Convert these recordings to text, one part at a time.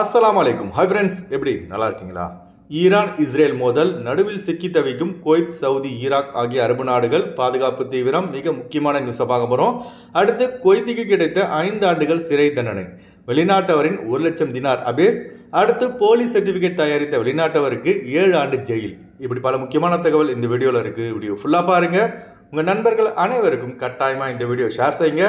அஸ்லாம் அலைக்கும் hi friends எப்படி? நல்லா இருக்கீங்களா? ஈரான் இஸ்ரேல் மோதல் நடுவில் சிக்கி தவிக்கும் குவைத் சவுதி ஈராக் ஆகிய அரபு நாடுகள் பாதுகாப்பு தீவிரம் மிக முக்கியமான நியூஸை பார்க்க போகிறோம் அடுத்து குவைத்துக்கு கிடைத்த ஐந்து ஆண்டுகள் சிறை தண்டனை. வெளிநாட்டவரின் ஒரு லட்சம் தினார் அபேஸ். அடுத்து போலி சர்டிஃபிகேட் தயாரித்த வெளிநாட்டவருக்கு ஏழு ஆண்டு ஜெயில். இப்படி பல முக்கியமான தகவல் இந்த வீடியோவில் இருக்குது வீடியோ ஃபுல்லாக பாருங்கள் உங்கள் நண்பர்கள் அனைவருக்கும் கட்டாயமாக இந்த வீடியோ ஷேர் செய்யுங்க.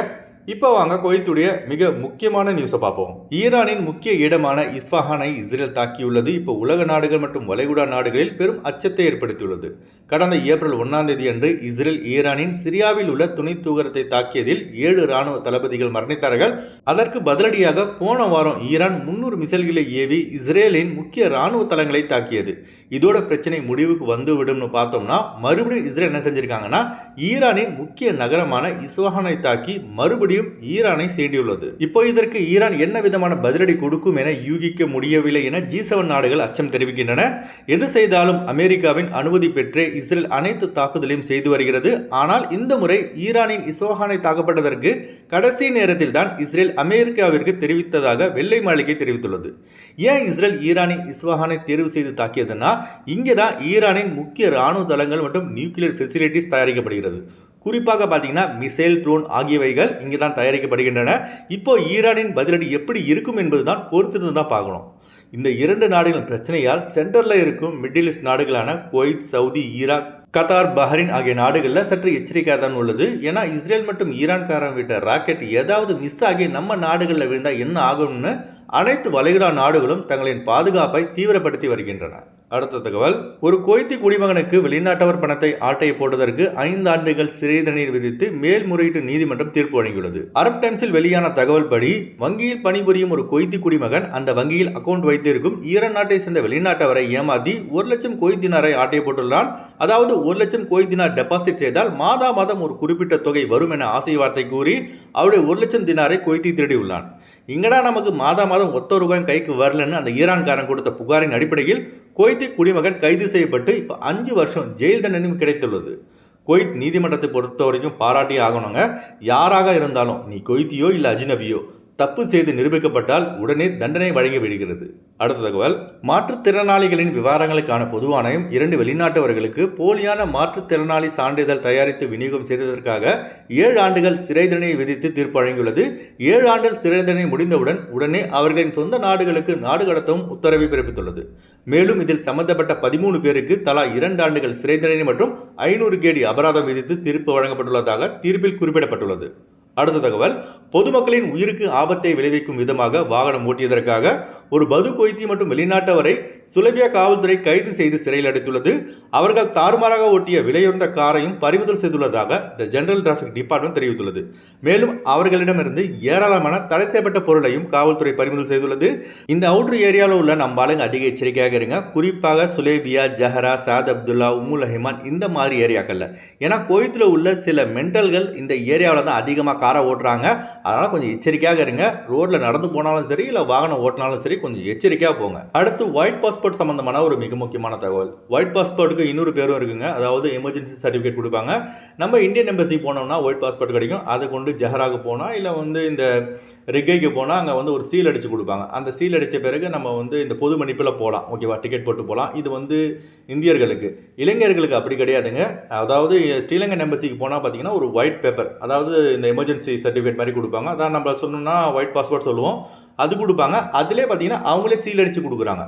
இப்போ வாங்க குவைத்துடைய மிக முக்கியமான நியூஸை பார்ப்போம். ஈரானின் முக்கிய இடமான இஸ்ஃபஹானை இஸ்ரேல் தாக்கியுள்ளது. இப்போ உலக நாடுகள் மற்றும் வளைகுடா நாடுகளில் பெரும் அச்சத்தை ஏற்படுத்தியுள்ளது. கடந்த ஏப்ரல் ஒன்றாம் தேதி அன்று இஸ்ரேல் ஈரானின் சிரியாவில் உள்ள துணை தூகரத்தை தாக்கியதில் ஏழு ராணுவ தளபதிகள் மரணித்தார்கள். அதற்கு பதிலடியாக போன வாரம் ஈரான் முன்னூறு மிசைல்களை ஏவி இஸ்ரேலின் முக்கிய ராணுவ தளங்களை தாக்கியது. இதோட பிரச்சனை முடிவுக்கு வந்துவிடும்னு பார்த்தோம்னா மறுபடியும் இஸ்ரேல் என்ன செஞ்சிருக்காங்கன்னா ஈரானின் முக்கிய நகரமான இஸ்வஹானை தாக்கி மறுபடியும் ஈரானை சீண்டியுள்ளது. இப்போ இதற்கு ஈரான் என்ன விதமான பதிலடி கொடுக்கும் என யூகிக்க முடியவில்லை என ஜி செவன் நாடுகள் அச்சம் தெரிவிக்கின்றன. எது செய்தாலும் அமெரிக்காவின் அனுமதி பெற்றே இஸ்ரேல் அனைத்து தாக்குதலையும் செய்து வருகிறது. ஆனால் இந்த முறை ஈரானின் இஸ்வஹானை தாக்கப்பட்டதற்கு கடைசி நேரத்தில் தான் இஸ்ரேல் அமெரிக்காவிற்கு தெரிவித்ததாக வெள்ளை மாளிகை தெரிவித்துள்ளது. ஏன் இஸ்ரேல் ஈரானின் இஸ்வஹானை தேர்வு செய்து தாக்கியதுன்னா இங்கே தான் ஈரானின் முக்கிய இராணுவ தளங்கள் மற்றும் நியூக்ளியர் ஃபெசிலிட்டிஸ் தயாரிக்கப்படுகிறது. குறிப்பாக பார்த்தீங்கன்னா மிசைல் ட்ரோன் ஆகியவைகள் இங்கே தான் தயாரிக்கப்படுகின்றன. இப்போ ஈரானின் பதிலடி எப்படி இருக்கும் என்பது தான் பொறுத்திருந்து தான் பார்க்கணும். இந்த இரண்டு நாடுகளின் பிரச்சனையால் சென்டரில் இருக்கும் மிடில் ஈஸ்ட் நாடுகளான Kuwait Saudi Iraq Qatar Bahrain ஆகிய நாடுகளில் சற்று எச்சரிக்கையாக தான் உள்ளது. ஏன்னா இஸ்ரேல் மற்றும் ஈரான்காரன் விட்ட ராக்கெட் ஏதாவது மிஸ் ஆகி நம்ம நாடுகளில் விழுந்தால் என்ன ஆகும்னு அனைத்து வளைகுடா நாடுகளும் தங்களின் பாதுகாப்பை தீவிரப்படுத்தி வருகின்றன. அடுத்த தகவல் ஒரு குவைத்தி குடிமகனுக்கு வெளிநாட்டவர் பணத்தை ஆட்டை போட்டதற்கு ஐந்து ஆண்டுகள் சிறை தண்டனை விதித்து மேல்முறையீட்டு நீதிமன்றம் தீர்ப்பு வழங்கியுள்ளது. அரப் டைம்ஸில் வெளியான தகவல் படி வங்கியில் பணிபுரியும் ஒரு குவைத்தி குடிமகன் அந்த வங்கியில் அக்கவுண்ட் வைத்திருக்கும் ஈரான் நாட்டை சேர்ந்த வெளிநாட்டவரை ஏமாத்தி ஒரு லட்சம் குவைத்தினாரை ஆட்டை போட்டுள்ளான். அதாவது ஒரு லட்சம் குவைத்தினார் டெபாசிட் செய்தால் மாதா மாதம் ஒரு குறிப்பிட்ட தொகை வரும் என ஆசை வார்த்தை கூறி அவருடைய ஒரு லட்சம் தினாரை குவைத்தி திருடியுள்ளான். இங்கடா நமக்கு மாதா மாதம் ஒத்த ரூபாய் கைக்கு வரலன்னு அந்த ஈரான்காரன் கொடுத்த புகாரின் அடிப்படையில் குவைத்தி குடிமகன் கைது செய்யப்பட்டு இப்போ அஞ்சு வருஷம் ஜெயில் தண்டனையும் கிடைத்துள்ளது. குவைத் நீதிமன்றத்தை பொறுத்த வரைக்கும் பாராட்டி ஆகணுங்க. யாராக இருந்தாலும் நீ கொய்த்தியோ இல்லை அஜினபியோ தப்பு செய்து நிரூபிக்கப்பட்டால் உடனே தண்டனை வழங்கி விடுகிறது. அடுத்த தகவல் மாற்றுத்திறனாளிகளின் விவரங்களுக்கான பொது ஆணையம் இரண்டு வெளிநாட்டவர்களுக்கு போலியான மாற்றுத்திறனாளி சான்றிதழ் தயாரித்து விநியோகம் செய்ததற்காக ஏழு ஆண்டுகள் சிறை தண்டனை விதித்து தீர்ப்பு வழங்கியுள்ளது. ஏழு ஆண்டுகள் சிறை தண்டனை முடிந்தவுடன் உடனே அவர்களின் சொந்த நாடுகளுக்கு நாடு கடத்தவும் உத்தரவை பிறப்பித்துள்ளது. மேலும் இதில் சம்பந்தப்பட்ட பதிமூணு பேருக்கு தலா இரண்டு ஆண்டுகள் சிறை தண்டனை மற்றும் ஐநூறு கேடி அபராதம் விதித்து தீர்ப்பு வழங்கப்பட்டுள்ளதாக தீர்ப்பில் குறிப்பிடப்பட்டுள்ளது. அடுத்த தகவல் பொதுமக்களின் உயிருக்கு ஆபத்தை விளைவிக்கும் விதமாக வாகனம் ஓட்டியதற்காக ஒரு பது கொய்தி மற்றும் வெளிநாட்டவரை சுலபியா காவல்துறை கைது செய்து சிறையில் அடைத்துள்ளது. அவர்கள் தாறுமாறாக ஓட்டிய விலையுயர்ந்த காரையும் பறிமுதல் செய்துள்ளதாக த ஜெனரல் டிராஃபிக் டிபார்ட்மெண்ட் தெரிவித்துள்ளது. மேலும் அவர்களிடமிருந்து ஏராளமான தடை செய்யப்பட்ட பொருளையும் காவல்துறை பறிமுதல் செய்துள்ளது. இந்த அவுட்ரு ஏரியாவில் உள்ள நம்ம ஆளுங்க அதிக எச்சரிக்கையாக இருங்க. குறிப்பாக சுலேபியா ஜஹரா சாத் அப்துல்லா உமுல் ரஹிமான் இந்த மாதிரி ஏரியாக்களில். ஏன்னா கோயத்தில் உள்ள சில மென்டல்கள் இந்த ஏரியாவில் தான் அதிகமாக காரை ஓட்டுறாங்க. அதனால் கொஞ்சம் எச்சரிக்கையாக இருங்க. ரோட்டில் நடந்து போனாலும் சரி இல்லை வாகனம் ஓட்டினாலும் சரி கொஞ்சம் எச்சரிக்கையாக போங்க. அடுத்து ஒயிட் பாஸ்போர்ட் சம்மந்தமான ஒரு மிக முக்கியமான தகவல். ஒயிட் பாஸ்போர்ட்டுக்கு இன்னொரு பேரும் இருக்குங்க. அதாவது எமர்ஜென்சி சர்டிஃபிகேட் கொடுப்பாங்க. நம்ம இந்தியன் எம்பசி போனோம்னா ஒயிட் பாஸ்போர்ட் கிடைக்கும். அதை கொண்டு ஜஹராக போனால் இல்லை வந்து இந்த ரிக்கைக்கு போனால் அங்கே வந்து ஒரு சீல் அடித்து கொடுப்பாங்க. அந்த சீல் அடித்த பிறகு நம்ம வந்து இந்த பொது மன்னிப்பில் போகலாம் ஓகேவா டிக்கெட் போட்டு போகலாம் இது வந்து இந்தியர்களுக்கு. இளைஞர்களுக்கு அப்படி கிடையாதுங்க. அதாவது ஸ்ரீலங்கன் எம்பசிக்கு போனால் பார்த்தீங்கன்னா ஒரு ஒயிட் பேப்பர் அதாவது இந்த எமர்ஜென்சி சர்டிஃபிகேட் மாதிரி கொடுப்பாங்க. அதான் நம்ம சொன்னோம்னா ஒயிட் பாஸ்போர்ட் சொல்லுவோம். அது கொடுப்பாங்க. அதிலே பார்த்தீங்கன்னா அவங்களே சீல் அடித்து கொடுக்குறாங்க.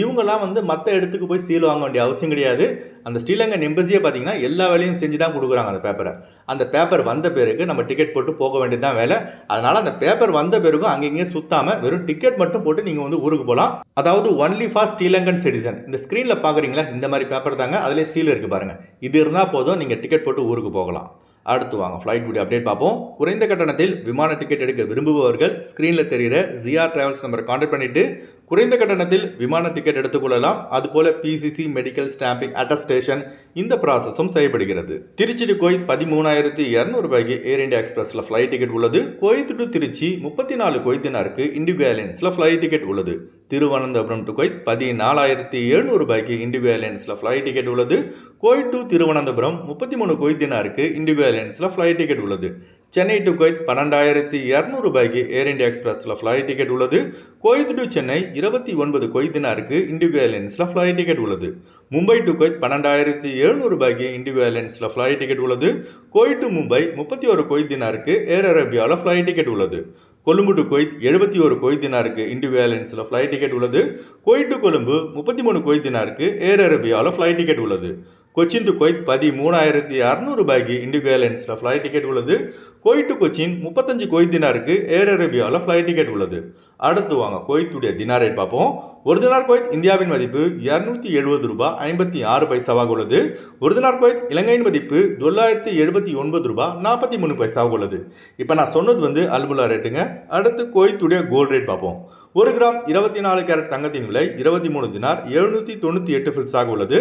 இவங்கெல்லாம் வந்து மற்ற இடத்துக்கு போய் சீல் வாங்க வேண்டிய அவசியம் கிடையாது. அந்த ஸ்ரீலங்கன் எம்பசியே பார்த்தீங்கன்னா எல்லா வேலையும் செஞ்சு தான் கொடுக்குறாங்க அந்த பேப்பரை அந்த பேப்பர் வந்த பிறகு நம்ம டிக்கெட் போட்டு போக வேண்டியது தான் வேலை. அதனால் அந்த பேப்பர் வந்த பிறகும் அங்கங்கே சுத்தாமல் வெறும் டிக்கெட் மட்டும் போட்டு நீங்கள் வந்து ஊருக்கு போகலாம் அதாவது ஒன்லி ஃபார் ஸ்ரீலங்கன் சிட்டிசன் இந்த ஸ்க்ரீனில் பார்க்குறீங்களா இந்த மாதிரி பேப்பர் தாங்க. அதிலே சீல் இருக்குது பாருங்கள் இது இருந்தால் போதும். நீங்கள் டிக்கெட் போட்டு ஊருக்கு போகலாம். அடுத்து வாங்க. ஃப்ளைட் வீடியோ அப்டேட் பார்ப்போம். குறைந்த கட்டணத்தில் விமான டிக்கெட் எடுக்க விரும்புபவர்கள் ஸ்க்ரீனில் தெரிகிற ஜிஆர் டிராவல்ஸ் நம்பரை காண்டாக்ட் பண்ணிவிட்டு குறைந்த கட்டணத்தில் விமான டிக்கெட் எடுத்துக்கொள்ளலாம். அதுபோல பிசிசி மெடிக்கல் ஸ்டாம்பிங் அட்டஸ்டேஷன் இந்த ப்ராசஸும் செய்யப்படுகிறது. திருச்சி டு கோயத் பதிமூணாயிரத்தி இரநூறு ரூபாய்க்கு ஏர் இந்தியா எக்ஸ்பிரஸில் ஃப்ளைட் டிக்கெட் உள்ளது. கோயத் டு திருச்சி முப்பத்தி நாலு கோயத்தினாருக்கு இண்டிகோ ஏர்லைன்ஸில் ஃப்ளைட் டிக்கெட் உள்ளது. திருவனந்தபுரம் டு கோயத் பதினாலாயிரத்தி எழுநூறு ரூபாய்க்கு இண்டிகோ ஏர்லைன்ஸில் ஃப்ளைட் டிக்கெட் உள்ளது. கோயட் டு திருவனந்தபுரம் முப்பத்தி மூணு கோயத்தினாருக்கு இண்டிகோ ஏர்லைன்ஸில் ஃப்ளைட் டிக்கெட் உள்ளது. சென்னை டு குவைத் பன்னெண்டாயிரத்தி இரநூறு ரூபாய்க்கு ஏர் இந்தியா எக்ஸ்பிரஸில் ஃப்ளைட் டிக்கெட் உள்ளது. குவைத் டு சென்னை இருபத்தி ஒன்பது கொய்தினாருக்கு இண்டிகோ ஏர்லைன்ஸில் ஃப்ளைட் டிக்கெட் உள்ளது. மும்பை டு குவைத் பன்னெண்டாயிரத்தி எழுநூறு ரூபாய்க்கு இண்டிகோ ஏர்லைன்ஸில் ஃப்ளைட் டிக்கெட் உள்ளது. குவைத் டு மும்பை முப்பத்தி ஒரு கொய்தினாருக்கு ஏர் அரேபியாவில் ஃப்ளைட் டிக்கெட் உள்ளது. கொழும்பு டு கொய்த் எழுபத்தி ஒரு கொய்தினாருக்கு இண்டிகோ ஏர்லைன்ஸில் ஃப்ளைட் டிக்கெட் உள்ளது. குவைத் டு கொழும்பு முப்பத்தி மூணு கொய்தினாருக்கு ஏர் அரேபியாவில் ஃப்ளைட் டிக்கெட் உள்ளது. கொச்சின் டு கொய்த் பதிமூணாயிரத்தி அறநூறு ரூபாய்க்கு இண்டிகோ ஏர்லைன்ஸில் ஃப்ளைட் டிக்கெட் உள்ளது. கொய்த் டு கொச்சின் முப்பத்தஞ்சு கொய்த் தினாருக்கு ஏர் அரேபியாவில் ஃப்ளைட் டிக்கெட் உள்ளது. அடுத்து வாங்க கொய்த்துடைய தினார் ரேட் பார்ப்போம். ஒரு தினார் குவைத் இந்தியாவின் மதிப்பு இரநூத்தி எழுபது ரூபாய் ஐம்பத்தி ஆறு பைசாவாக உள்ளது. ஒரு தினார் குவைத் இலங்கையின் மதிப்பு தொள்ளாயிரத்தி எழுபத்தி ஒன்பது ரூபாய் நாற்பத்தி மூணு பைசாவாக உள்ளது. இப்போ நான் சொன்னது வந்து அல்புலா ரேட்டுங்க அடுத்து குவைத்துடைய கோல்ட் ரேட் பார்ப்போம். ஒரு கிராம் இருபத்தி நாலு கேரட் தங்கத்தின் விலை இருபத்தி மூணு தினார் எழுநூற்றி தொண்ணூற்றி எட்டு ஃபில்ஸாக உள்ளது.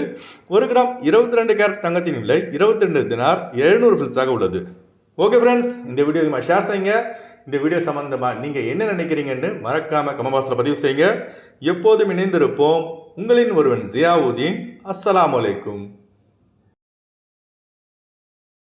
ஒரு கிராம் இருபத்தி ரெண்டு கேரட் தங்கத்தின் விலை இருபத்தி ரெண்டு தினார் எழுநூறு ஃபில்ஸாக உள்ளது. ஓகே ஃப்ரெண்ட்ஸ் இந்த வீடியோ இதுமா ஷேர் செய்யுங்க. இந்த வீடியோ சம்மந்தமாக நீங்கள் என்ன நினைக்கிறீங்கன்னு மறக்காமல் கமபாஸில் பதிவு செய்யுங்க. எப்போதும் இணைந்திருப்போம். உங்களின் ஒருவன் ஜியாவுதீன். அஸ்ஸலாமு அலைக்கும்.